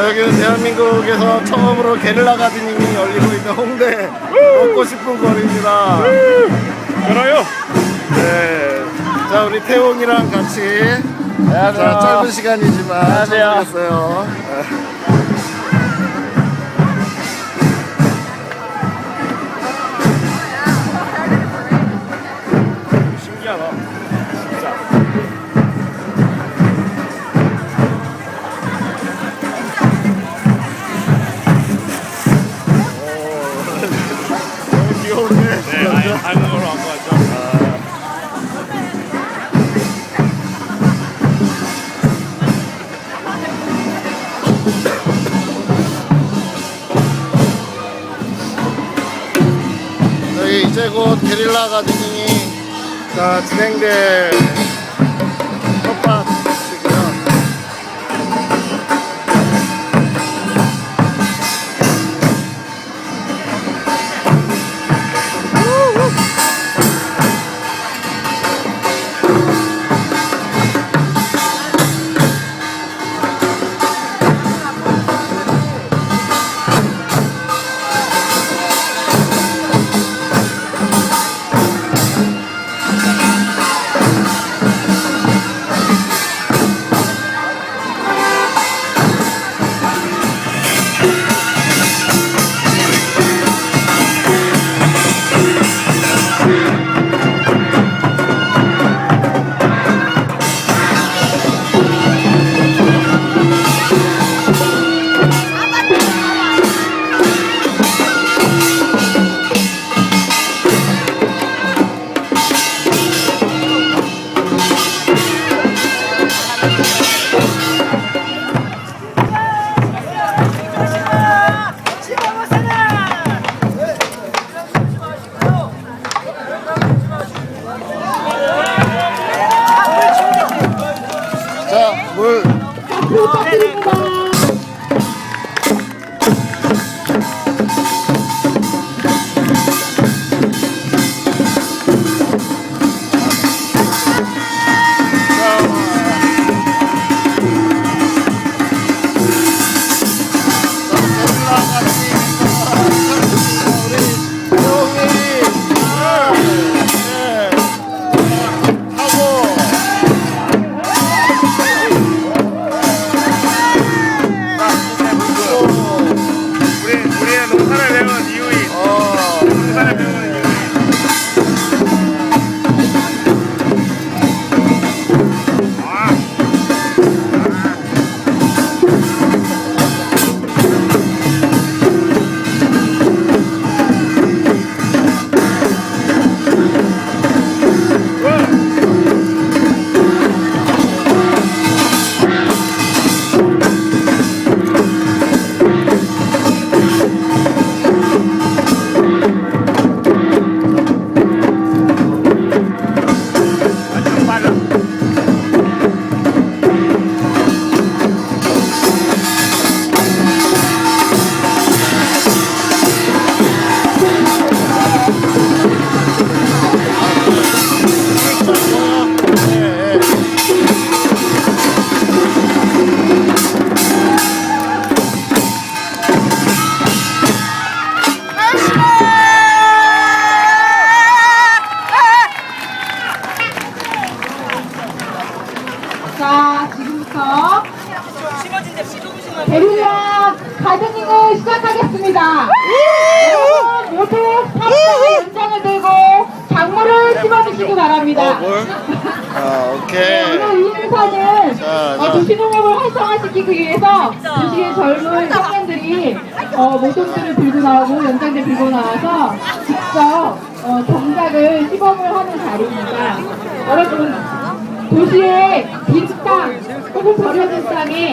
자, 여기는 대한민국에서 처음으로 게릴라 가든닝이 열리고 있는 홍대 먹고 싶은 거리입니다. 그래요? 네. 자, 우리 태용이랑 같이 자, 짧은 시간이지만 안녕하세요. 게릴라 가든닝이 자, 진행될 자, 물. Claro. 자, 지금부터 게릴라 가드닝을 시작하겠습니다. 여러분 모두 탑과 연장을 들고 작물을 심어주시기 바랍니다. 뭘? 아, 네, 오케이. 오늘 이 행사는 자, 어, 자. 도시농업을 활성화시키기 위해서 도시의 젊은 청년들이 어, 모종들을 들고 나오고 연장들 들고 나와서 직접 어, 정작을 시범을 하는 자리입니다. 여러분 도시의 빈 땅 혹은 버려진 땅에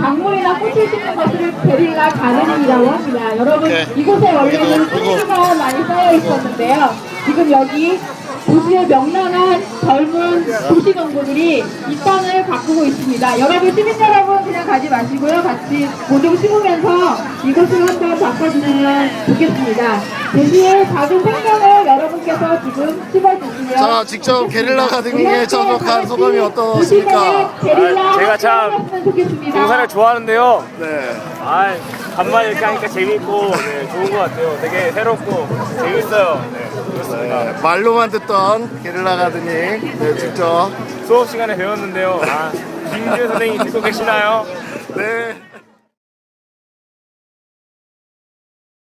작물이나 꽃을 심는 것을 게릴라 가든이라고 합니다. 여러분 오케이. 이곳에 원래는. 쓰레기가 많이 쌓여 있었는데요. 지금 여기 도시의 명랑한 젊은 도시 농부들이 이 땅을 가꾸고 있습니다. 여러분 시민 여러분 그냥 가지 마시고요. 같이 모종 심으면서 이곳을 한번 바꿔주시면 좋겠습니다. 도시의 작은 생명을 여러분께서 지금 심어주시면 자, 직접 게릴라 가든링에 참석한 소감이 어떠십니까? 게릴라 아, 제가 참 좋겠습니다. 등산을 좋아하는데요. 네. 아, 간만에 이렇게 하니까 재밌고 네, 좋은 것 같아요. 되게 새롭고 재밌어요. 네, 그렇습니다. 네, 말로만 듣던 게릴라 가든링 네, 직접 수업 시간에 배웠는데요. 아, 김지우 선생님 듣고 계시나요? 네.